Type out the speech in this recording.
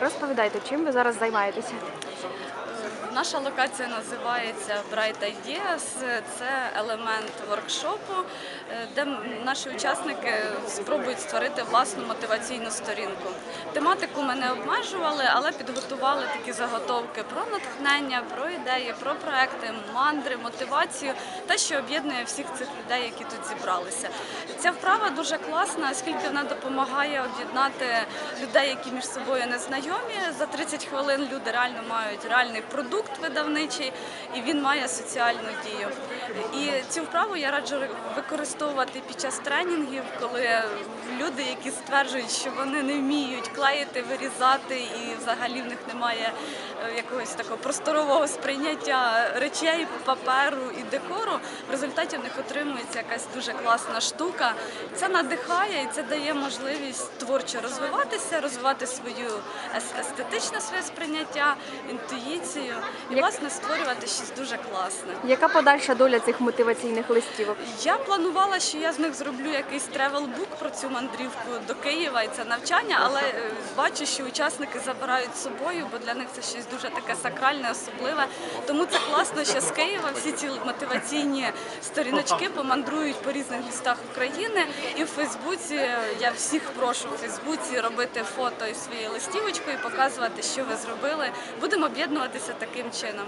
Розповідайте, чим ви зараз займаєтеся? Наша локація називається Bright Ideas. Це елемент воркшопу, е, де наші учасники спробують створити власну мотиваційну сторінку. Тематику ми не обмежували, але підготували такі заготовки про натхнення, про ідеї, про проекти, мандри, мотивацію, те, що об'єднує всіх цих людей, які тут зібралися. Ця вправа дуже класна, оскільки вона допомагає об'єднати людей, які між собою не знайомі. За 30 хвилин люди реально мають реальний продукт видавничий, і він має соціальну дію. І цю вправу я раджу використовувати під час тренінгів, коли люди, які стверджують, що вони не вміють клеїти, вирізати, і взагалі в них немає е, якогось такого просторового сприйняття речей, паперу і декору. В результаті в них отримується якась дуже класна штука. Це надихає і це дає можливість творчо розвиватися, розвивати свою ес- естетичне своє сприйняття, інтуїцію і Як- власне створювати щось дуже класне. Яка подальша доля цих мотиваційних листівок? Я планувала, що я з них зроблю якийсь тревел-бук про цю мандрівку до Києва і це навчання, але е, бачу, що учасники забирають з собою, бо для них це щось дуже таке сакральне, особливе. Тому це класно, що з Києва всі ці мотиваційні сторіночки помандрують по різних містах України. І в Фейсбуці я всіх прошу в Фейсбуці робити фото із своєю листівочкою, показувати, що ви зробили. Будемо об'єднуватися таким чином.